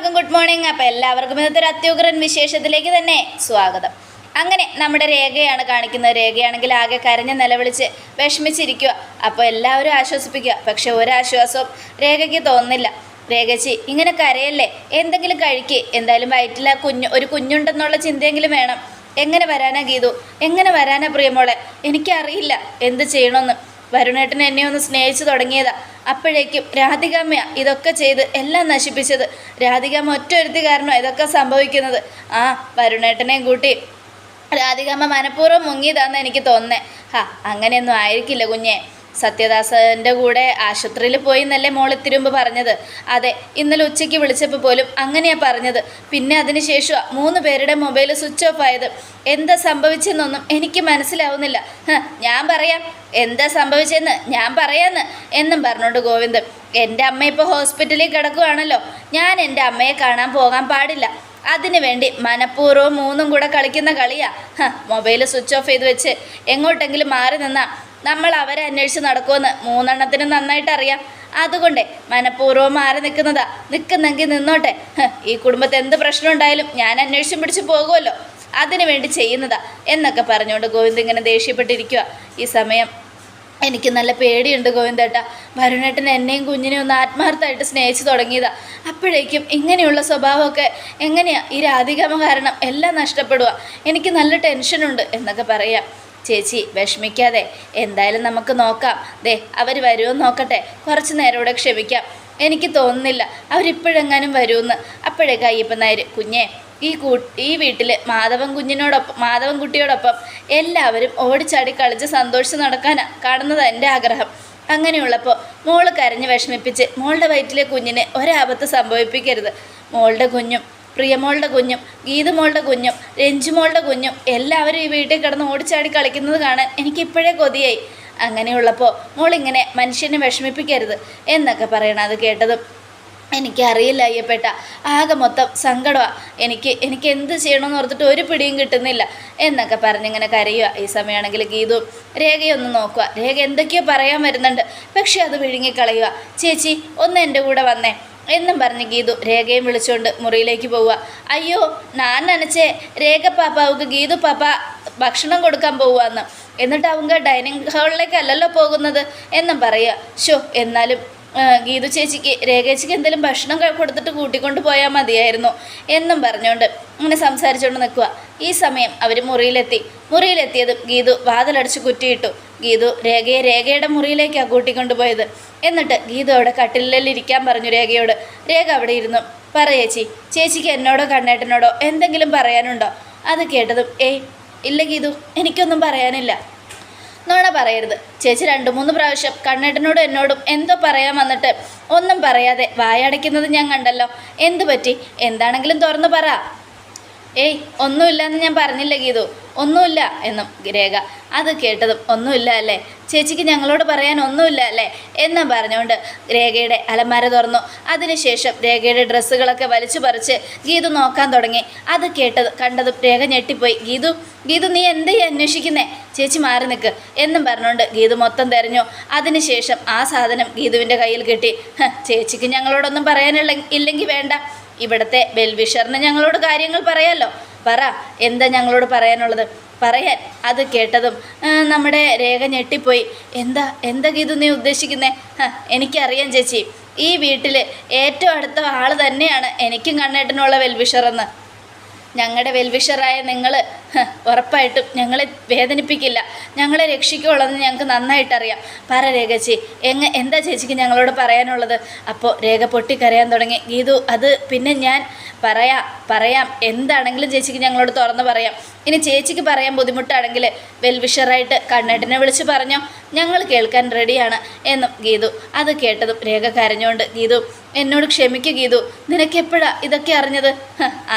എല്ലാവർക്കും good morning അപ്പോൾ എല്ലാവർക്കും ഇന്നത്തെ ഒരു അത്യുഗ്രൻ വിശേഷത്തിലേക്ക് തന്നെ സ്വാഗതം. അങ്ങനെ നമ്മുടെ രേഖയാണ് കാണിക്കുന്നത്. രേഖയാണെങ്കിൽ ആകെ കരഞ്ഞ് നിലവിളിച്ച് വിഷമിച്ചിരിക്കുക അപ്പോൾ എല്ലാവരും ആശ്വസിപ്പിക്കുക പക്ഷെ ഒരാശ്വാസവും രേഖയ്ക്ക് തോന്നുന്നില്ല. രേഖച്ചി ഇങ്ങനെ കരയല്ലേ? എന്തെങ്കിലും കഴിക്ക്. എന്തായാലും വയറ്റിൽ കുഞ്ഞു കുഞ്ഞ് ഒരു കുഞ്ഞുണ്ടെന്നുള്ള ചിന്തയെങ്കിലും വേണം. എങ്ങനെ വരാനാ ഗീതു? എങ്ങനെ വരാനാ പ്രിയമോളെ? എനിക്കറിയില്ല. എന്ത് ചെയ്യണമെന്ന്. വരുണേട്ടൻ എന്നെ ഒന്ന് സ്നേഹിച്ചു തുടങ്ങിയതാ. അപ്പോഴേക്കും രാധികാമ്മ ഇതൊക്കെ ചെയ്ത് എല്ലാം നശിപ്പിച്ചത്. രാധികാമ്മ ഒറ്റ ഒരുത്തി കാരണം ഇതൊക്കെ സംഭവിക്കുന്നത്. ആ വരുണേട്ടനെയും കൂട്ടി രാധികാമ്മ മനഃപൂർവം മുങ്ങിയതാന്ന് എനിക്ക് തോന്നുന്നേ. ഹാ അങ്ങനെയൊന്നും ആയിരിക്കില്ല കുഞ്ഞെ. സത്യദാസന്റെ കൂടെ ആശുപത്രിയിൽ പോയി എന്നല്ലേ മോൾ തിരുമ്പ് പറഞ്ഞത്? അതെ ഇന്നലെ ഉച്ചയ്ക്ക് വിളിച്ചപ്പോൾ പോലും അങ്ങനെയാണ് പറഞ്ഞത്. പിന്നെ അതിനുശേഷം മൂന്ന് പേരുടെ മൊബൈൽ സ്വിച്ച് ഓഫ് ആയത്. എന്താ സംഭവിച്ചെന്നൊന്നും എനിക്ക് മനസ്സിലാവുന്നില്ല. ഞാൻ പറയാം. എന്താ സംഭവിച്ചെന്ന് ഞാൻ പറയാന്ന് എന്നും പറഞ്ഞോണ്ട് ഗോവിന്ദ്. എന്റെ അമ്മ ഇപ്പോൾ ഹോസ്പിറ്റലിൽ കിടക്കുവാണല്ലോ. ഞാൻ എന്റെ അമ്മയെ കാണാൻ പോകാൻ പാടില്ല. അതിനുവേണ്ടി മനഃപൂർവം മൂന്നും കൂടെ കളിക്കുന്ന കളിയാ. മൊബൈൽ സ്വിച്ച് ഓഫ് ചെയ്ത് വെച്ച് എങ്ങോട്ടെങ്കിലും മാറി നിന്നാ നമ്മൾ അവരെ അന്വേഷിച്ച് നടക്കുമെന്ന് മൂന്നെണ്ണത്തിന് നന്നായിട്ട് അറിയാം. അതുകൊണ്ട് മനഃപൂർവം മാറി നിൽക്കുന്നതാ. നിൽക്കുന്നെങ്കിൽ നിന്നോട്ടെ. ഈ കുടുംബത്തെ എന്ത് പ്രശ്നം ഉണ്ടായാലും ഞാൻ അന്വേഷിച്ചും പിടിച്ച് പോകുമല്ലോ. അതിനു വേണ്ടി ചെയ്യുന്നതാ എന്നൊക്കെ പറഞ്ഞുകൊണ്ട് ഗോവിന്ദ് ഇങ്ങനെ ദേഷ്യപ്പെട്ടിരിക്കുക ഈ സമയം എനിക്ക് നല്ല പേടിയുണ്ട് ഗോവിന്ദേട്ട. വരുണേട്ടൻ എന്നെയും കുഞ്ഞിനെയും ഒന്ന് ആത്മാർത്ഥമായിട്ട് സ്നേഹിച്ചു തുടങ്ങിയതാ. അപ്പോഴേക്കും ഇങ്ങനെയുള്ള സ്വഭാവമൊക്കെ എങ്ങനെയാ? ഈ രാധികമ കാരണം എല്ലാം നഷ്ടപ്പെടുക എനിക്ക് നല്ല ടെൻഷനുണ്ട് എന്നൊക്കെ പറയാം. ചേച്ചി വിഷമിക്കാതെ. എന്തായാലും നമുക്ക് നോക്കാം. ദേ അവർ വരുമോ നോക്കട്ടെ. കുറച്ച് നേരം കൂടെ ക്ഷമിക്കാം. എനിക്ക് തോന്നുന്നില്ല അവരിപ്പോഴെങ്ങാനും വരുമെന്ന് അപ്പോഴേക്ക് അയ്യപ്പൻ നായർ കുഞ്ഞേ ഈ കൂ ഈ വീട്ടിൽ മാധവൻ കുഞ്ഞിനോടൊപ്പം മാധവൻ കുട്ടിയോടൊപ്പം എല്ലാവരും ഓടിച്ചാടി കളിച്ച് സന്തോഷിച്ച് നടക്കാനാ കാണുന്നത് എന്റെ ആഗ്രഹം. അങ്ങനെയുള്ളപ്പോൾ മോൾ കരഞ്ഞ് വിഷമിപ്പിച്ച് മോളുടെ വയറ്റിലെ കുഞ്ഞിന് ഒരാപത്ത് സംഭവിപ്പിക്കരുത്. മോളുടെ കുഞ്ഞും പ്രിയമോളുടെ കുഞ്ഞും ഗീതുമോളുടെ കുഞ്ഞും രഞ്ജുമോളുടെ കുഞ്ഞും എല്ലാവരും ഈ വീട്ടിൽ കിടന്ന് ഓടിച്ചാടി കളിക്കുന്നത് കാണാൻ എനിക്കിപ്പോഴേ കൊതിയായി. അങ്ങനെയുള്ളപ്പോൾ മോളിങ്ങനെ മനുഷ്യനെ വിഷമിപ്പിക്കരുത് എന്നൊക്കെ പറയണം അത് കേട്ടതും എനിക്കറിയില്ല അയ്യപ്പേട്ട ആകെ മൊത്തം സങ്കടമാണ് എനിക്ക് എനിക്ക് എന്ത് ചെയ്യണമെന്ന് ഓർത്തിട്ട് ഒരു പിടിയും കിട്ടുന്നില്ല എന്നൊക്കെ പറഞ്ഞിങ്ങനെ കരയുക ഈ സമയമാണെങ്കിൽ ഗീതു രേഖയൊന്ന് നോക്കുക രേഖ എന്തൊക്കെയോ പറയാൻ വരുന്നുണ്ട്. പക്ഷെ അത് വിഴുങ്ങിക്കളയുക ചേച്ചി ഒന്ന് എന്റെ കൂടെ വന്നേ. എന്നും പറഞ്ഞ് ഗീതു രേഖയും വിളിച്ചുകൊണ്ട് മുറിയിലേക്ക് പോവുക. അയ്യോ നാൻ നനച്ചേ രേഖ പാപ്പാവുക്ക് ഗീതു പാപ്പ ഭക്ഷണം കൊടുക്കാൻ പോവുകയെന്ന്. എന്നിട്ട് അവങ്ക ഡൈനിങ് ഹാളിലേക്കല്ലല്ലോ പോകുന്നത് എന്നും പറയുക. ഷോ എന്നാലും ഗീതു ചേച്ചിക്ക് രേഖേച്ചിക്ക് എന്തെങ്കിലും ഭക്ഷണം കൊടുത്തിട്ട് കൂട്ടിക്കൊണ്ട് പോയാൽ മതിയായിരുന്നു എന്നും പറഞ്ഞുകൊണ്ട് അങ്ങനെ സംസാരിച്ചുകൊണ്ട് നിൽക്കുക ഈ സമയം അവർ മുറിയിലെത്തി. മുറിയിലെത്തിയതും ഗീതു വാതിലടച്ച് കുറ്റിയിട്ടു. ഗീതു രേഖയെ രേഖയുടെ മുറിയിലേക്കാണ് കൂട്ടിക്കൊണ്ട് പോയത്. എന്നിട്ട് ഗീതു അവിടെ കട്ടിലിൽ ഇരിക്കാൻ പറഞ്ഞു രേഖയോട്. രേഖ അവിടെ ഇരുന്നു. പറയേച്ചി ചേച്ചിക്ക് എന്നോടോ കണ്ണേട്ടനോടോ എന്തെങ്കിലും പറയാനുണ്ടോ? അത് കേട്ടതും ഏയ് ഇല്ല ഗീതു എനിക്കൊന്നും പറയാനില്ല. നുണ പറയരുത്. ചേച്ചി രണ്ട് മൂന്ന് പ്രാവശ്യം കണ്ണേട്ടനോടും എന്നോടും എന്തോ പറയാൻ വന്നിട്ട് ഒന്നും പറയാതെ വായടയ്ക്കുന്നത് ഞാൻ കണ്ടല്ലോ. എന്തു പറ്റി എന്താണെങ്കിലും തുറന്നു പറ. ഏയ് ഒന്നുമില്ല എന്ന് ഞാൻ പറഞ്ഞില്ല ഗീതു. ഒന്നുമില്ല എന്നും രേഖ. അത് കേട്ടതും ഒന്നുമില്ല അല്ലേ? ചേച്ചിക്ക് ഞങ്ങളോട് പറയാൻ ഒന്നുമില്ല അല്ലേ? എന്നും പറഞ്ഞുകൊണ്ട് രേഖയുടെ അലമാര തുറന്നു. അതിനുശേഷം രേഖയുടെ ഡ്രസ്സുകളൊക്കെ വലിച്ചു പറിച്ച് ഗീതു നോക്കാൻ തുടങ്ങി. അത് കേട്ടത് കണ്ടതും രേഖ ഞെട്ടിപ്പോയി. ഗീതു ഗീതു നീ എന്തേ അന്വേഷിക്കുന്നേ? ചേച്ചി മാറി നിൽക്ക് എന്നും പറഞ്ഞുകൊണ്ട് ഗീതു മൊത്തം തെരഞ്ഞു. അതിനുശേഷം ആ സാധനം ഗീതുവിന്റെ കയ്യിൽ കിട്ടി. ചേച്ചിക്ക് ഞങ്ങളോടൊന്നും പറയാനുള്ള ഇല്ലെങ്കിൽ വേണ്ട. ഇവിടുത്തെ ബെൽവിഷറിന് ഞങ്ങളോട് കാര്യങ്ങൾ പറയാമല്ലോ പറ എന്താ ഞങ്ങളോട് പറയാനുള്ളത്? പറയാൻ. അത് കേട്ടതും നമ്മുടെ രേഖ ഞെട്ടിപ്പോയി. എന്താ എന്താ ഗീതു നീ ഉദ്ദേശിക്കുന്നേ? എനിക്കറിയാം ചേച്ചി. ഈ വീട്ടിൽ ഏറ്റവും അടുത്ത ആൾ തന്നെയാണ് എനിക്കും കണ്ണേട്ടനുള്ള വെൽവിഷറെന്ന് ഞങ്ങളുടെ വെൽവിഷറായ നിങ്ങൾ ഉറപ്പായിട്ടും ഞങ്ങളെ വേദനിപ്പിക്കില്ല. ഞങ്ങളെ രക്ഷിക്കുള്ളതെന്ന് ഞങ്ങൾക്ക് നന്നായിട്ടറിയാം. പറ രേഖച്ചി എങ്ങ എന്താ ചേച്ചിക്ക് ഞങ്ങളോട് പറയാനുള്ളത്? അപ്പോൾ രേഖ പൊട്ടിക്കരയാൻ തുടങ്ങി. ഗീതു അത് പിന്നെ ഞാൻ പറയാം പറയാം. എന്താണെങ്കിലും ചേച്ചിക്ക് ഞങ്ങളോട് തുറന്ന് പറയാം. ഇനി ചേച്ചിക്ക് പറയാൻ ബുദ്ധിമുട്ടാണെങ്കിൽ വെൽവിഷറായിട്ട് കണ്ണേട്ടനെ വിളിച്ച് പറഞ്ഞോ. ഞങ്ങൾ കേൾക്കാൻ റെഡിയാണ് എന്നും ഗീതു. അത് കേട്ടതും രേഖ കരഞ്ഞുകൊണ്ട് ഗീതു എന്നോട് ക്ഷമിക്കുക ഗീതു. നിനക്കെപ്പോഴാ ഇതൊക്കെ അറിഞ്ഞത്?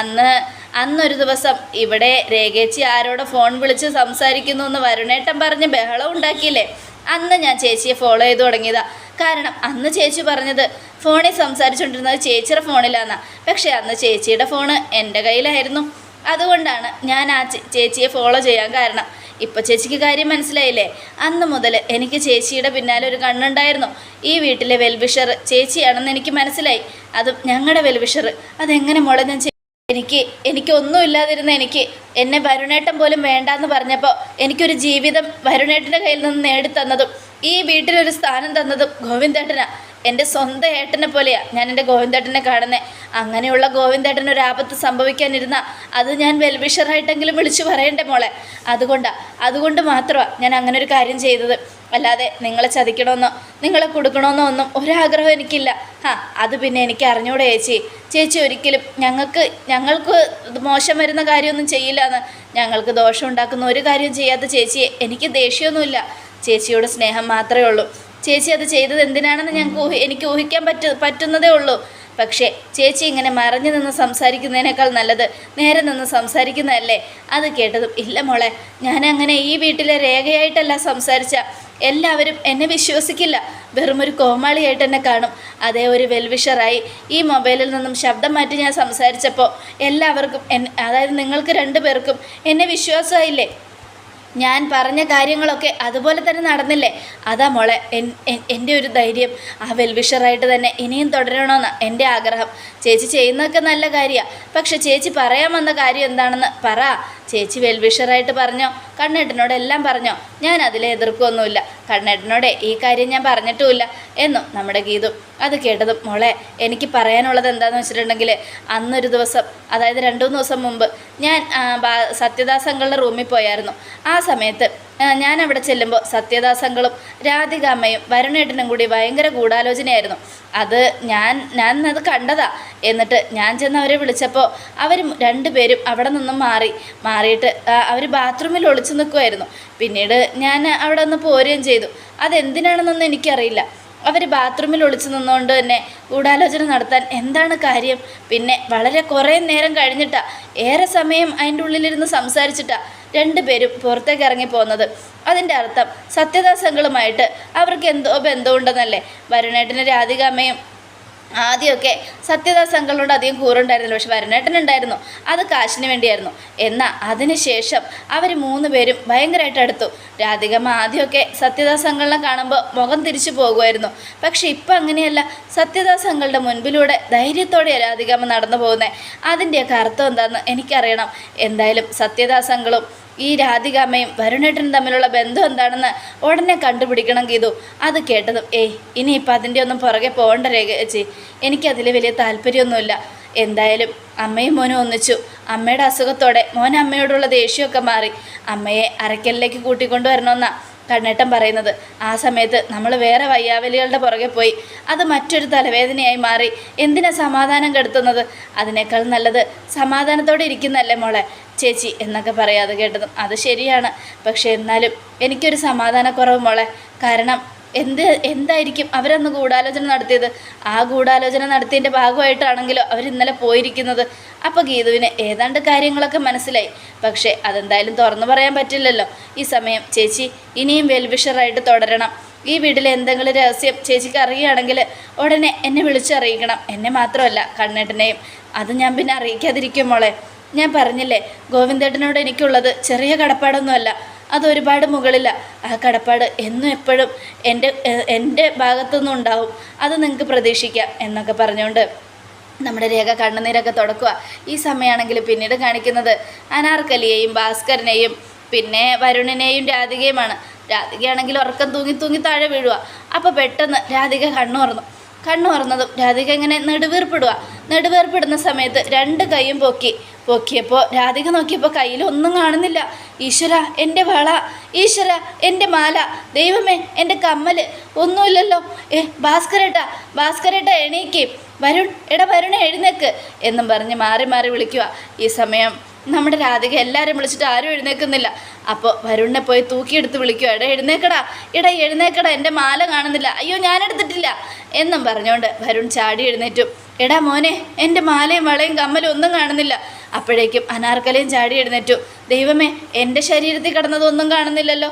അന്ന് അന്നൊരു ദിവസം ഇവിടെ രേഖേച്ചി ആരോട് ഫോൺ വിളിച്ച് സംസാരിക്കുന്നു എന്ന് വരുണേട്ടൻ പറഞ്ഞ് ബഹളം ഉണ്ടാക്കിയില്ലേ? അന്ന് ഞാൻ ചേച്ചിയെ ഫോളോ ചെയ്ത് തുടങ്ങിയതാ. കാരണം അന്ന് ചേച്ചി പറഞ്ഞത് ഫോണിൽ സംസാരിച്ചുകൊണ്ടിരുന്നത് ചേച്ചിയുടെ ഫോണിലാന്നാ പക്ഷെ അന്ന് ചേച്ചിയുടെ ഫോണ് എന്റെ കയ്യിലായിരുന്നു. അതുകൊണ്ടാണ് ഞാൻ ആ ചേച്ചിയെ ഫോളോ ചെയ്യാൻ കാരണം. ഇപ്പൊ ചേച്ചിക്ക് കാര്യം മനസ്സിലായില്ലേ? അന്ന് മുതൽ എനിക്ക് ചേച്ചിയുടെ പിന്നാലെ ഒരു കണ്ണുണ്ടായിരുന്നു. ഈ വീട്ടിലെ വെൽവിഷർ ചേച്ചിയാണെന്ന് എനിക്ക് മനസ്സിലായി. അതും ഞങ്ങളുടെ വെൽവിഷർ. അതെങ്ങനെ മുളഞ്ഞ? എനിക്ക് എനിക്കൊന്നുമില്ലാതിരുന്ന എനിക്ക് എന്നെ വരുണേട്ടൻ പോലും വേണ്ടാന്ന് പറഞ്ഞപ്പോൾ എനിക്കൊരു ജീവിതം വരുണേട്ടന്റെ കയ്യിൽ നിന്ന് നേടിത്തന്നതും ഈ വീട്ടിലൊരു സ്ഥാനം തന്നതും ഗോവിന്ദേട്ടനാ. എന്റെ സ്വന്തം ഏട്ടനെ പോലെയാ ഞാൻ എന്റെ ഗോവിന്ദേട്ടനെ കാണുന്നത് അങ്ങനെയുള്ള ഗോവിന്ദേട്ടന് ഒരു ആപത്ത് സംഭവിക്കാനിരുന്ന അത് ഞാൻ വെൽവിഷറായിട്ടെങ്കിലും വിളിച്ചു പറയണ്ടേ മോളെ. അതുകൊണ്ടാണ് അതുകൊണ്ട് മാത്രമാണ് ഞാൻ അങ്ങനെ ഒരു കാര്യം ചെയ്തത്. അല്ലാതെ നിങ്ങളെ ചതിക്കണമെന്നോ നിങ്ങളെ കൊടുക്കണമെന്നോ ഒന്നും ഒരാഗ്രഹം എനിക്കില്ല. ആ അത് പിന്നെ എനിക്ക് അറിഞ്ഞൂടെ ചേച്ചി. ചേച്ചി ഒരിക്കലും ഞങ്ങൾക്ക് ഞങ്ങൾക്ക് മോശം വരുന്ന കാര്യമൊന്നും ചെയ്യില്ല എന്ന് ഞങ്ങൾക്ക് ദോഷം ഉണ്ടാക്കുന്ന ഒരു കാര്യം ചെയ്യാത്ത ചേച്ചിയെ എനിക്ക് ദേഷ്യമൊന്നുമില്ല. ചേച്ചിയോട് സ്നേഹം മാത്രമേ ഉള്ളൂ. ചേച്ചി അത് ചെയ്തത് എന്തിനാണെന്ന് ഞങ്ങൾക്ക് എനിക്ക് ഊഹിക്കാൻ പറ്റ പറ്റുന്നതേ ഉള്ളൂ. പക്ഷേ ചേച്ചി ഇങ്ങനെ മറഞ്ഞു നിന്ന് സംസാരിക്കുന്നതിനേക്കാൾ നല്ലത് നേരെ നിന്ന് സംസാരിക്കുന്നതല്ലേ? അത് കേട്ടതും ഇല്ല മോളെ ഞാൻ അങ്ങനെ ഈ വീട്ടിലെ രേഖയായിട്ടല്ല സംസാരിച്ച. എല്ലാവരും എന്നെ വിശ്വസിക്കില്ല. വെറും ഒരു കോമാളിയായിട്ട് എന്നെ കാണും. അതേ ഒരു വെൽവിഷറായി ഈ മൊബൈലിൽ നിന്നും ശബ്ദം മാറ്റി ഞാൻ സംസാരിച്ചപ്പോൾ എല്ലാവർക്കും അതായത് നിങ്ങൾക്ക് രണ്ടു പേർക്കും എന്നെ വിശ്വാസമായില്ലേ? ഞാൻ പറഞ്ഞ കാര്യങ്ങളൊക്കെ അതുപോലെ തന്നെ നടന്നില്ലേ? അതാ മോളെ എൻ- എൻ- എന്റെ ഒരു ധൈര്യം. ആ വെൽവിഷറായിട്ട് തന്നെ ഇനിയും തുടരണമെന്ന് എന്റെ ആഗ്രഹം. ചേച്ചി ചെയ്യുന്നതൊക്കെ നല്ല കാര്യമാണ് പക്ഷെ ചേച്ചി പറയാൻ വന്ന കാര്യം എന്താണെന്ന് പറ. ചേച്ചി വെൽവിഷറായിട്ട് പറഞ്ഞോ കണ്ണേട്ടനോട് എല്ലാം പറഞ്ഞോ ഞാൻ അതിലെ എതിർക്കൊന്നുമില്ല കണ്ണേട്ടനോടെ ഈ കാര്യം ഞാൻ പറഞ്ഞിട്ടുമില്ല എന്നും നമ്മുടെ ഗീതു അത് കേട്ടതും മോളെ എനിക്ക് പറയാനുള്ളത് എന്താണെന്ന് വെച്ചിട്ടുണ്ടെങ്കിൽ അന്നൊരു ദിവസം അതായത് രണ്ടു മൂന്ന് ദിവസം മുമ്പ് ഞാൻ സത്യദാസങ്ങളുടെ റൂമിൽ പോയായിരുന്നു. ആ സമയത്ത് ഞാൻ അവിടെ ചെല്ലുമ്പോൾ സത്യദാസങ്ങളും രാധിക അമ്മയും വരുണേട്ടനും കൂടി ഭയങ്കര ഗൂഢാലോചനയായിരുന്നു. അത് ഞാൻ ഞാൻ അത് കണ്ടതാ. എന്നിട്ട് ഞാൻ ചെന്ന് അവരെ വിളിച്ചപ്പോൾ അവർ രണ്ടുപേരും അവിടെ നിന്നും മാറി മാറിയിട്ട് അവർ ബാത്റൂമിൽ ഒളിച്ചു നിൽക്കുമായിരുന്നു പിന്നീട് ഞാൻ അവിടെ ഒന്ന് പോരുകയും ചെയ്തു. അതെന്തിനാണെന്നൊന്നും എനിക്കറിയില്ല. അവർ ബാത്റൂമിൽ ഒളിച്ചു നിന്നുകൊണ്ട് തന്നെ ഗൂഢാലോചന നടത്താൻ എന്താണ് കാര്യം? പിന്നെ വളരെ കുറേ നേരം കഴിഞ്ഞിട്ടാ. ഏറെ സമയം അതിന്റെ ഉള്ളിലിരുന്ന് സംസാരിച്ചിട്ടാ. രണ്ടുപേരും പുറത്തേക്ക് ഇറങ്ങി പോകുന്നത്. അതിന്റെ അർത്ഥം സത്യദാസങ്ങളുമായിട്ട് അവർക്ക് എന്തോ ബന്ധമുണ്ടെന്നല്ലേ? വരുണേട്ടന് രാധികാമ്മയും ആദ്യമൊക്കെ സത്യദാസങ്ങളോട് അധികം കൂറുണ്ടായിരുന്നില്ല. പക്ഷെ വരുണേട്ടനുണ്ടായിരുന്നു അത് കാശിന് വേണ്ടിയായിരുന്നു. എന്നാൽ അതിനുശേഷം അവർ മൂന്ന് പേരും ഭയങ്കരമായിട്ട് അടുത്തു. രാധികമ്മ ആദ്യമൊക്കെ സത്യദാസങ്ങളെ കാണുമ്പോൾ മുഖം തിരിച്ചു പോകുമായിരുന്നു. പക്ഷെ ഇപ്പം അങ്ങനെയല്ല. സത്യദാസങ്ങളുടെ മുൻപിലൂടെ ധൈര്യത്തോടെ രാധികമ്മ നടന്നു പോകുന്നത് അതിന്റെയൊക്കെ അർത്ഥം എന്താണെന്ന് എനിക്കറിയണം. എന്തായാലും സത്യദാസ് അങ്കളും ഈ രാധികാമ്മയും വരുണേട്ടനും തമ്മിലുള്ള ബന്ധം എന്താണെന്ന് ഉടനെ കണ്ടുപിടിക്കണം ഗീതു. അത് കേട്ടതും ഏയ് ഇനിയിപ്പോൾ അതിന്റെ ഒന്നും പുറകെ പോകേണ്ട രേഖ ചേച്ചി. എനിക്കതിൽ വലിയ താല്പര്യമൊന്നുമില്ല. എന്തായാലും അമ്മയും മോനും ഒന്നിച്ചു. അമ്മയുടെ അസുഖത്തോടെ മോൻ അമ്മയോടുള്ള ദേഷ്യമൊക്കെ മാറി. അമ്മയെ അരക്കലിലേക്ക് കൂട്ടിക്കൊണ്ടുവരണമെന്നാണ് കണ്ണേട്ടൻ പറയുന്നത്. ആ സമയത്ത് നമ്മൾ വേറെ വയ്യാവലികളുടെ പുറകെ പോയി. അത് മറ്റൊരു തലവേദനയായി മാറി. എന്തിനാ സമാധാനം കെടുത്തുന്നത്? അതിനേക്കാൾ നല്ലത് സമാധാനത്തോടെ ഇരിക്കുന്നല്ലേ മോളെ? ചേച്ചി എന്നൊക്കെ പറയാതെ കേട്ടതും അത് ശരിയാണ്. പക്ഷെ എന്നാലും എനിക്കൊരു സമാധാനക്കുറവ് മോളെ. കാരണം എന്ത് എന്തായിരിക്കും അവരന്ന് ഗൂഢാലോചന നടത്തിയത്? ആ ഗൂഢാലോചന നടത്തിയതിന്റെ ഭാഗമായിട്ടാണെങ്കിലോ അവർ ഇന്നലെ പോയിരിക്കുന്നത്. അപ്പോൾ ഗീതുവിന് ഏതാണ്ട് കാര്യങ്ങളൊക്കെ മനസ്സിലായി. പക്ഷേ അതെന്തായാലും തുറന്നു പറയാൻ പറ്റില്ലല്ലോ. ഈ സമയം ചേച്ചി ഇനിയും വെൽവിഷറായിട്ട് തുടരണം. ഈ വീട്ടിലെ എന്തെങ്കിലും രഹസ്യം ചേച്ചിക്ക് അറിയുകയാണെങ്കിൽ ഉടനെ എന്നെ വിളിച്ചറിയിക്കണം. എന്നെ മാത്രമല്ല കണ്ണേട്ടനെയും. അത് ഞാൻ പിന്നെ അറിയിക്കാതിരിക്കും മോളെ. ഞാൻ പറഞ്ഞില്ലേ ഗോവിന്ദേട്ടനോട് എനിക്കുള്ളത് ചെറിയ കടപ്പാടൊന്നുമല്ല. അത് മുകളിലാണ് മുകളില. ആ കടപ്പാട് എന്നും എപ്പോഴും എന്റെ എന്റെ ഭാഗത്തുനിന്നും ഉണ്ടാവും അത് നിങ്ങൾക്ക് പ്രതീക്ഷിക്കാം എന്നൊക്കെ പറഞ്ഞുകൊണ്ട് നമ്മുടെ രേഖ കണ്ണുനീരൊക്കെ തുടക്കുക. ഈ സമയമാണെങ്കിൽ പിന്നീട് കാണിക്കുന്നത് അനാർക്കലിയെയും ഭാസ്കരനെയും പിന്നെ വരുണിനെയും രാധികയുമാണ്. രാധികയാണെങ്കിൽ ഉറക്കം തൂങ്ങി തൂങ്ങി താഴെ വീഴുക അപ്പോൾ പെട്ടെന്ന് രാധിക കണ്ണു തുറന്നു. കണ്ണു തുറന്നതും രാധിക ഇങ്ങനെ നെടുവീർപ്പിടുക നെടുവേർപ്പിടുന്ന സമയത്ത് രണ്ട് കൈയും പൊക്കി പൊക്കിയപ്പോൾ രാധിക നോക്കിയപ്പോൾ കയ്യിൽ ഒന്നും കാണുന്നില്ല. ഈശ്വര എന്റെ വള ഈശ്വര എന്റെ മാല ദൈവമേ എന്റെ കമ്മൽ ഒന്നുമില്ലല്ലോ. ഏ ഭാസ്കരേട്ട ഭാസ്കരേട്ട എണീക്ക്. വരുൺ എടാ വരുണ എഴുന്നേക്ക് എന്നും പറഞ്ഞ് മാറി മാറി വിളിക്കുക ഈ സമയം നമ്മുടെ രാധിക എല്ലാവരും വിളിച്ചിട്ട് ആരും എഴുന്നേൽക്കുന്നില്ല അപ്പോൾ വരുണിനെ പോയി തൂക്കിയെടുത്ത് വിളിക്കുക എടാ എഴുന്നേക്കടാ. എടാ എഴുന്നേക്കടാ എന്റെ മാല കാണുന്നില്ല. അയ്യോ ഞാനെടുത്തിട്ടില്ല എന്നും പറഞ്ഞുകൊണ്ട് വരുൺ ചാടി എഴുന്നേറ്റു. എടാ മോനെ എന്റെ മാലയും വളയും കമ്മലും ഒന്നും കാണുന്നില്ല. അപ്പോഴേക്കും അനാർക്കലയും ചാടി എഴുന്നേറ്റു. ദൈവമേ എന്റെ ശരീരത്തിൽ കിടന്നതൊന്നും കാണുന്നില്ലല്ലോ.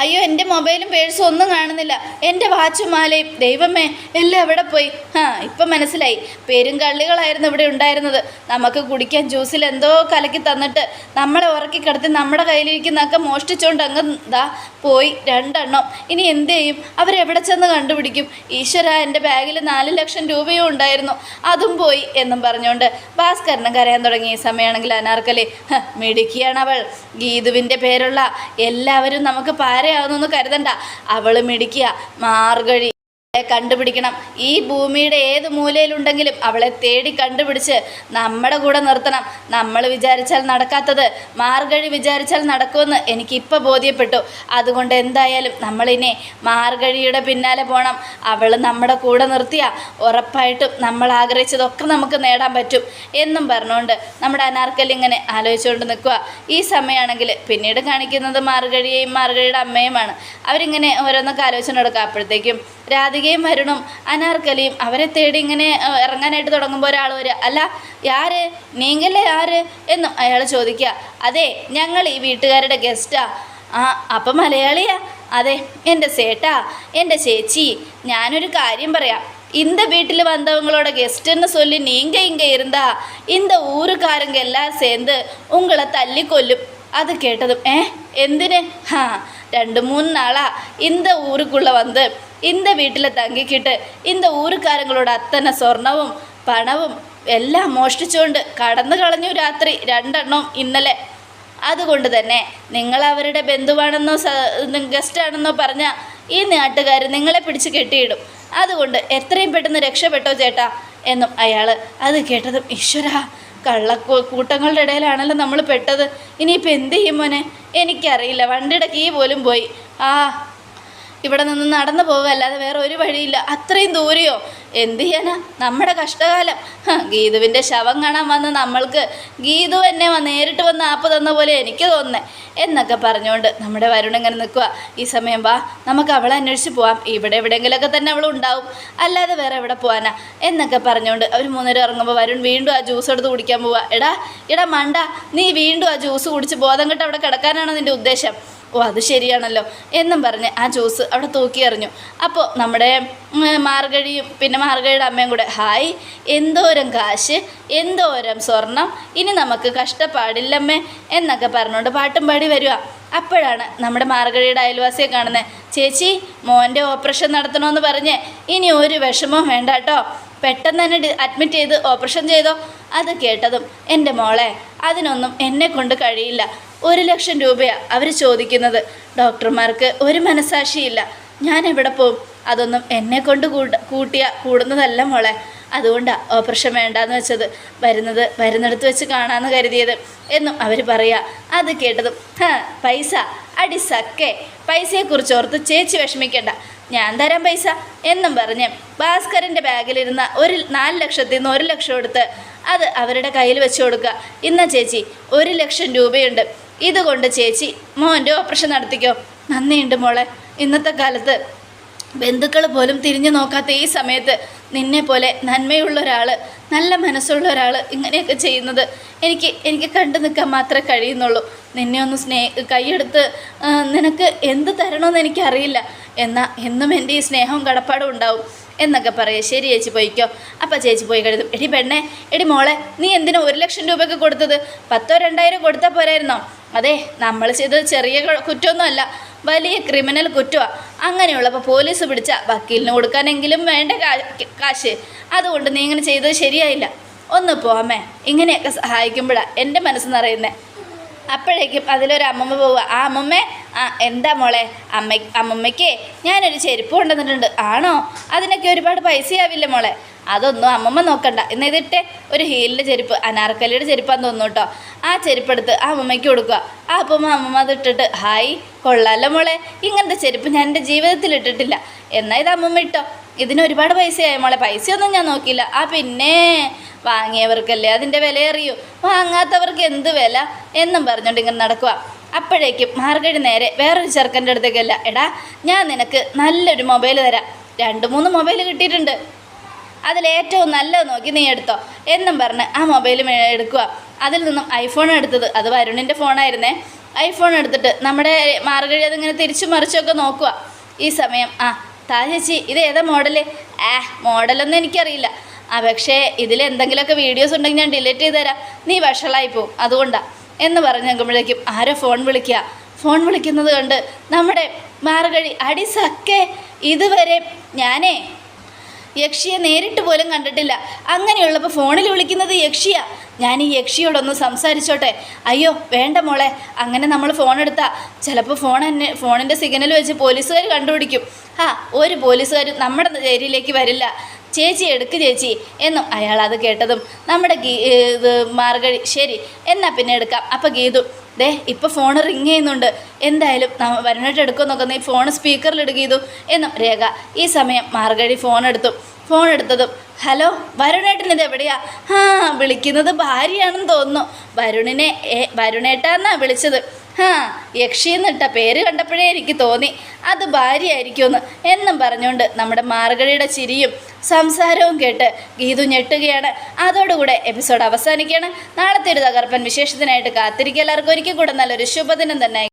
അയ്യോ എന്റെ മൊബൈലും പേഴ്സും ഒന്നും കാണുന്നില്ല. എന്റെ വാച്ചും മാലയും ദൈവമേ എല്ലാം എവിടെ പോയി? ആ ഇപ്പം മനസ്സിലായി. പേരും കള്ളികളായിരുന്നു ഇവിടെ ഉണ്ടായിരുന്നത്. നമുക്ക് കുടിക്കാൻ ജ്യൂസിൽ എന്തോ കലക്കി തന്നിട്ട് നമ്മളെ ഉറക്കി കിടത്തി നമ്മുടെ കയ്യിലിരിക്കുന്നതൊക്കെ മോഷ്ടിച്ചുകൊണ്ട് അങ്ങ് ദാ പോയി രണ്ടെണ്ണം. ഇനി എന്ത് ചെയ്യും? അവരെവിടെ ചെന്ന് കണ്ടുപിടിക്കും? ഈശ്വര എന്റെ ബാഗിൽ നാല് ലക്ഷം രൂപയും ഉണ്ടായിരുന്നു. അതും പോയി എന്നും പറഞ്ഞുകൊണ്ട് ഭാസ്കരനും കരയാൻ തുടങ്ങിയ സമയമാണെങ്കിൽ അനാർക്കലി. "ഹ, മിടുക്കിയാണ് അവൾ ഗീതുവിന്റെ പേരുള്ള എല്ലാവരും നമുക്ക് പാരയാവുന്നു കരുതണ്ട. അവൾ മിടിക്കുക മാർഗഴി അവളെ കണ്ടുപിടിക്കണം. ഈ ഭൂമിയുടെ ഏത് മൂലയിലുണ്ടെങ്കിലും അവളെ തേടി കണ്ടുപിടിച്ച് നമ്മുടെ കൂടെ നിർത്തണം. നമ്മൾ വിചാരിച്ചാൽ നടക്കാത്തത് മാർഗഴി വിചാരിച്ചാൽ നടക്കുമെന്ന് എനിക്കിപ്പോൾ ബോധ്യപ്പെട്ടു. അതുകൊണ്ട് എന്തായാലും നമ്മളിനെ മാർഗഴിയുടെ പിന്നാലെ പോകണം അവൾ നമ്മുടെ കൂടെ നിർത്തിയ ഉറപ്പായിട്ടും നമ്മൾ ആഗ്രഹിച്ചതൊക്കെ നമുക്ക് നേടാൻ പറ്റും എന്നും പറഞ്ഞുകൊണ്ട് നമ്മുടെ അനാർക്കൽ ഇങ്ങനെ ആലോചിച്ചുകൊണ്ട് നിൽക്കുക ഈ സമയമാണെങ്കിൽ പിന്നീട് കാണിക്കുന്നത് മാർഗഴിയെയും മാർഗഴിയുടെ അമ്മയുമാണ്. അവരിങ്ങനെ ഓരോന്നൊക്കെ ആലോചിച്ചുകൊണ്ട് നടക്കുക അപ്പോഴത്തേക്കും രാധികയും വരുണും അനാർക്കലിയും അവരെ തേടി ഇങ്ങനെ ഏഹ്, ഇറങ്ങാനായിട്ട് തുടങ്ങുമ്പോൾ ഒരാൾ വരിക അല്ല യാര് നീങ്കല്ലേ ആര് എന്നും അയാൾ ചോദിക്കുക അതെ ഞങ്ങൾ ഈ വീട്ടുകാരുടെ ഗസ്റ്റാ ആ അപ്പം മലയാളിയാ അതെ എൻ്റെ സേട്ടാ എൻ്റെ ചേച്ചി ഞാനൊരു കാര്യം പറയാം இந்த வீட்டில் வந்தவங்களோட கெஸ்ட்டுன்னு சொல்லி நீங்கள் இங்கே இருந்தா இந்த ஊருக்காரங்க எல்லாம் சேர்ந்து உங்களை தள்ளி கொல்லும் அது கேட்டதும் ഏ എന്തിന് ഹാ രണ്ട് മൂന്ന് നാളാ இந்த ஊருக்குள்ளே வந்து இந்த വീട്ടിൽ തങ്ങിക്കിട്ട് இந்த ഊരുകാരങ്ങളോട് അത്തന സ്വർണവും പണവും എല്ലാം മോഷ്ടിച്ചുകൊണ്ട് കടന്നു കളഞ്ഞു രാത്രി രണ്ടെണ്ണം ഇന്നലെ. അതുകൊണ്ട് തന്നെ നിങ്ങൾ അവരുടെ ബന്ധുവാണെന്നോ ഗസ്റ്റാണെന്നോ പറഞ്ഞ ഈ നാട്ടുകാർ നിങ്ങളെ പിടിച്ച് കെട്ടിയിടും. അതുകൊണ്ട് എത്രയും പെട്ടെന്ന് രക്ഷപ്പെട്ടോ ചേട്ടാ എന്നും അയാൾ അത് കേട്ടതും ഈശ്വര കള്ള കൂട്ടങ്ങളുടെ ഇടയിലാണല്ലോ നമ്മൾ പെട്ടത്. ഇനിയിപ്പോൾ എന്ത് ചെയ്യും മോനെ? എനിക്കറിയില്ല. വണ്ടിയുടെ കീ പോലും പോയി. ആ ഇവിടെ നിന്ന് നടന്നു പോവല്ലാതെ വേറെ ഒരു വഴിയില്ല. അത്രയും ദൂരെയോ? എന്ത് ചെയ്യാനാ? നമ്മുടെ കഷ്ടകാലം. ഗീതുവിന്റെ ശവം കാണാൻ വന്ന് നമ്മൾക്ക് ഗീതു എന്നെ നേരിട്ട് വന്ന് ആപ്പ് തന്ന പോലെ എനിക്ക് തോന്നുന്നേ. എന്നൊക്കെ പറഞ്ഞുകൊണ്ട് നമ്മുടെ വരുൺ ഇങ്ങനെ നിൽക്കുക ഈ സമയം വാ നമുക്ക് അവളെ അന്വേഷിച്ച് പോവാം. ഇവിടെ എവിടെയെങ്കിലുമൊക്കെ തന്നെ അവൾ ഉണ്ടാവും. അല്ലാതെ വേറെ എവിടെ പോകാനാ എന്നൊക്കെ പറഞ്ഞുകൊണ്ട് അവർ മൂന്നേരം ഇറങ്ങുമ്പോൾ വരുൺ വീണ്ടും ആ ജ്യൂസ് എടുത്ത് കുടിക്കാൻ പോവുക എടാ എടാ മണ്ട നീ വീണ്ടും ആ ജ്യൂസ് കുടിച്ച് ബോധം കെട്ട് അവിടെ കിടക്കാനാണോ നിന്റെ ഉദ്ദേശം? ഓ അത് ശരിയാണല്ലോ. എന്നും പറഞ്ഞ് ആ ജ്യൂസ് അവിടെ തൂക്കി എറിഞ്ഞു. അപ്പോൾ നമ്മുടെ മാർഗഴിയും പിന്നെ മാർഗഴിയുടെ അമ്മയും കൂടെ ഹായ് എന്തോരം കാശ് എന്തോരം സ്വർണം ഇനി നമുക്ക് കഷ്ടപ്പാടില്ലമ്മേ എന്നൊക്കെ പറഞ്ഞുകൊണ്ട് പാട്ടും പാടി വരിക അപ്പോഴാണ് നമ്മുടെ മാർഗഴിയുടെ അയൽവാസിയെ കാണുന്നത് ചേച്ചി മോന്റെ ഓപ്പറേഷൻ നടത്തണമെന്ന് പറഞ്ഞ് ഇനി ഒരു വിഷമവും വേണ്ട കേട്ടോ പെട്ടെന്ന് തന്നെ അഡ്മിറ്റ് ചെയ്ത് ഓപ്പറേഷൻ ചെയ്തോ? അത് കേട്ടതും എന്റെ മോളെ അതിനൊന്നും എന്നെ കൊണ്ട് കഴിയില്ല. ഒരു ലക്ഷം രൂപയാണ് അവർ ചോദിക്കുന്നത്. ഡോക്ടർമാർക്ക് ഒരു മനസാക്ഷിയില്ല. ഞാൻ എവിടെ പോവും? അതൊന്നും എന്നെ കൊണ്ട് കൂട്ട കൂട്ടിയ കൂടുന്നതല്ല മോളെ. അതുകൊണ്ടാണ് ഓപ്പറേഷൻ വേണ്ടാന്ന് വെച്ചത്. വരുന്നത് വരുന്നിടത്ത് വെച്ച് കാണാമെന്ന് കരുതിയത് എന്നും അവർ പറയുക അത് കേട്ടതും പൈസ. അടി സക്കെ. പൈസയെക്കുറിച്ച് ഓർത്ത് ചേച്ചി വിഷമിക്കണ്ട. ഞാൻ തരാം പൈസ എന്നും പറഞ്ഞ് ഭാസ്കരന്റെ ബാഗിലിരുന്ന ഒരു നാല് ലക്ഷത്തിൽ നിന്ന് ഒരു ലക്ഷം എടുത്ത് അത് അവരുടെ കയ്യിൽ വെച്ച് കൊടുക്കുക. ഇന്ന ചേച്ചി ഒരു ലക്ഷം രൂപയുണ്ട്. ഇതുകൊണ്ട് ചേച്ചി മോന്റെ ഓപ്പറേഷൻ നടത്തിക്കോ. നന്ദിയുണ്ട് മോളെ. ഇന്നത്തെ കാലത്ത് ബന്ധുക്കൾ പോലും തിരിഞ്ഞു നോക്കാത്ത ഈ സമയത്ത് നിന്നെ പോലെ നന്മയുള്ള ഒരാൾ നല്ല മനസ്സുള്ള ഒരാൾ ഇങ്ങനെയൊക്കെ ചെയ്യുന്നത് എനിക്ക് എനിക്ക് കണ്ടു നിൽക്കാൻ മാത്രമേ കഴിയുന്നുള്ളൂ. നിന്നെ ഒന്ന് സ്നേ കൈയെടുത്ത് നിനക്ക് എന്ത് തരണമെന്ന് എനിക്കറിയില്ല. എന്നാൽ എന്നും എന്റെ ഈ സ്നേഹവും കടപ്പാടും ഉണ്ടാവും എന്നൊക്കെ പറയുക ശരി ചേച്ചി പോയിക്കോ. അപ്പം ചേച്ചി പോയി കരുതും. എടി പെണ്ണേ എടി മോളെ നീ എന്തിനാ ഒരു ലക്ഷം രൂപയൊക്കെ കൊടുത്തത്? പത്തോ രണ്ടായിരം കൊടുത്താൽ പോരായിരുന്നോ? അതെ നമ്മൾ ചെയ്തത് ചെറിയ കുറ്റമൊന്നുമല്ല വലിയ ക്രിമിനൽ കുറ്റമാണ് അങ്ങനെയുള്ളപ്പോൾ പോലീസ് പിടിച്ച വക്കീലിന് കൊടുക്കാനെങ്കിലും വേണ്ട കാശ്. അതുകൊണ്ട് നീ ഇങ്ങനെ ചെയ്തത് ശരിയായില്ല. ഒന്ന് പോമേ ഇങ്ങനെയൊക്കെ സഹായിക്കുമ്പോഴാണ് എന്റെ മനസ്സ് നിറയുന്നത് അപ്പോഴേക്കും അതിലൊരു അമ്മമ്മ പോവുക. ആ അമ്മമ്മ ആ എന്താ മോളെ? അമ്മ അമ്മമ്മയ്ക്ക് ഞാനൊരു ചെരുപ്പ് കൊണ്ടുവന്നിട്ടുണ്ട്. ആണോ? അതിനൊക്കെ ഒരുപാട് പൈസയാവില്ല മോളെ? അതൊന്നും അമ്മമ്മ നോക്കണ്ട. എന്നിട്ട് ഒരു ഹീലിന്റെ ചെരുപ്പ് അനാർക്കലിയുടെ ചെരുപ്പാന്ന് തോന്നുന്നു കേട്ടോ. ആ ചെരുപ്പെടുത്ത് ആ അമ്മമ്മയ്ക്ക് കൊടുക്കുക. ആ അപ്പമ്മ അമ്മമ്മ അത് ഇട്ടിട്ട് ഹായ് കൊള്ളാലോ മോളെ. ഇങ്ങനത്തെ ചെരുപ്പ് ഞാൻ എന്റെ ജീവിതത്തിൽ ഇട്ടിട്ടില്ല. എന്നാൽ ഇത് അമ്മമ്മ ഇട്ടോ? ഇതിന് ഒരുപാട് പൈസയായി മോളെ. പൈസയൊന്നും ഞാൻ നോക്കിയില്ല. ആ പിന്നെ വാങ്ങിയവർക്കല്ലേ അതിന്റെ വില അറിയൂ വാങ്ങാത്തവർക്ക് എന്ത് വില എന്നും പറഞ്ഞുകൊണ്ട് ഇങ്ങനെ നടക്കുക അപ്പോഴേക്കും മാർഗഴി നേരെ വേറൊരു ചെറുക്കന്റെ അടുത്തേക്കല്ല എടാ ഞാൻ നിനക്ക് നല്ലൊരു മൊബൈൽ തരാം. രണ്ട് മൂന്ന് മൊബൈൽ കിട്ടിയിട്ടുണ്ട്. അതിലേറ്റവും നല്ലത് നോക്കി നീ എടുത്തോ. എന്നും പറഞ്ഞ് ആ മൊബൈൽ എടുക്കുക അതിൽ നിന്നും ഐഫോൺ എടുത്തത്. അത് വരുണിന്റെ ഫോണായിരുന്നേ. ഐഫോൺ എടുത്തിട്ട് നമ്മുടെ മാർഗഴി അതിങ്ങനെ തിരിച്ചു മറിച്ചൊക്കെ നോക്കുക ഈ സമയം ആ താ ചേച്ചി ഇത് ഏതാ മോഡൽ ആ മോഡലൊന്നും എനിക്കറിയില്ല. ആ പക്ഷേ ഇതിൽ എന്തെങ്കിലുമൊക്കെ വീഡിയോസ് ഉണ്ടെങ്കിൽ ഞാൻ ഡിലീറ്റ് ചെയ്ത് തരാം. നീ വഷളായി പോവും അതുകൊണ്ടാണ് എന്ന് പറഞ്ഞു നോക്കുമ്പോഴേക്കും ആരോ ഫോൺ വിളിക്കുക ഫോൺ വിളിക്കുന്നത് കണ്ട് നമ്മുടെ മാറുകഴി അടിസൊക്കെ ഇതുവരെ ഞാനേ യക്ഷിയെ നേരിട്ട് പോലും കണ്ടിട്ടില്ല. അങ്ങനെയുള്ളപ്പോൾ ഫോണിൽ വിളിക്കുന്നത് യക്ഷിയാ. ഞാൻ ഈ യക്ഷിയോടൊന്ന് സംസാരിച്ചോട്ടെ. അയ്യോ വേണ്ട മോളെ അങ്ങനെ നമ്മൾ ഫോൺ എടുത്താൽ ചിലപ്പോൾ ഫോൺ എന്നെ ഫോണിന്റെ സിഗ്നൽ വെച്ച് പോലീസുകാർ കണ്ടുപിടിക്കും. ആ ഒരു പോലീസുകാരും നമ്മുടെ ഏരിയയിലേക്ക് വരില്ല. ചേച്ചി എടുക്ക് ചേച്ചി എന്നും അയാൾ അത് കേട്ടതും നമ്മുടെ ഗീ ഇത് മാർഗഴി ശരി എന്നാൽ പിന്നെ എടുക്കാം. അപ്പോൾ ഗീതു ദേ ഇപ്പോൾ ഫോൺ റിങ് ചെയ്യുന്നുണ്ട്. എന്തായാലും വരുണിട്ട് എടുക്കുമെന്നൊക്കെ നീ ഫോൺ സ്പീക്കറിൽ ഗീതു എന്നും രേഖ. ഈ സമയം മാർഗഴി ഫോൺ എടുത്തു. ഫോൺ എടുത്തതും ഹലോ വരുണേട്ടൻ ഇത് എവിടെയാ? ആ വിളിക്കുന്നത് ഭാര്യയാണെന്ന് തോന്നുന്നു. വരുണിനെ വരുണേട്ടാന്നാ വിളിച്ചത്? ആ യക്ഷി എന്നിട്ട പേര് കണ്ടപ്പോഴേ എനിക്ക് തോന്നി. അത് ഭാര്യയായിരിക്കുമെന്ന്. എന്നും പറഞ്ഞുകൊണ്ട് നമ്മുടെ മാർഗഴിയുടെ ചിരിയും സംസാരവും കേട്ട് ഗീതു ഞെട്ടുകയാണ്. അതോടുകൂടെ എപ്പിസോഡ് അവസാനിക്കുകയാണ്. നാളത്തെ ഒരു തകർപ്പൻ വിശേഷത്തിനായിട്ട് കാത്തിരിക്കുക. എല്ലാവർക്കും ഒരിക്കൽ കൂടെ നല്ലൊരു ശുഭദിനം തന്നെ.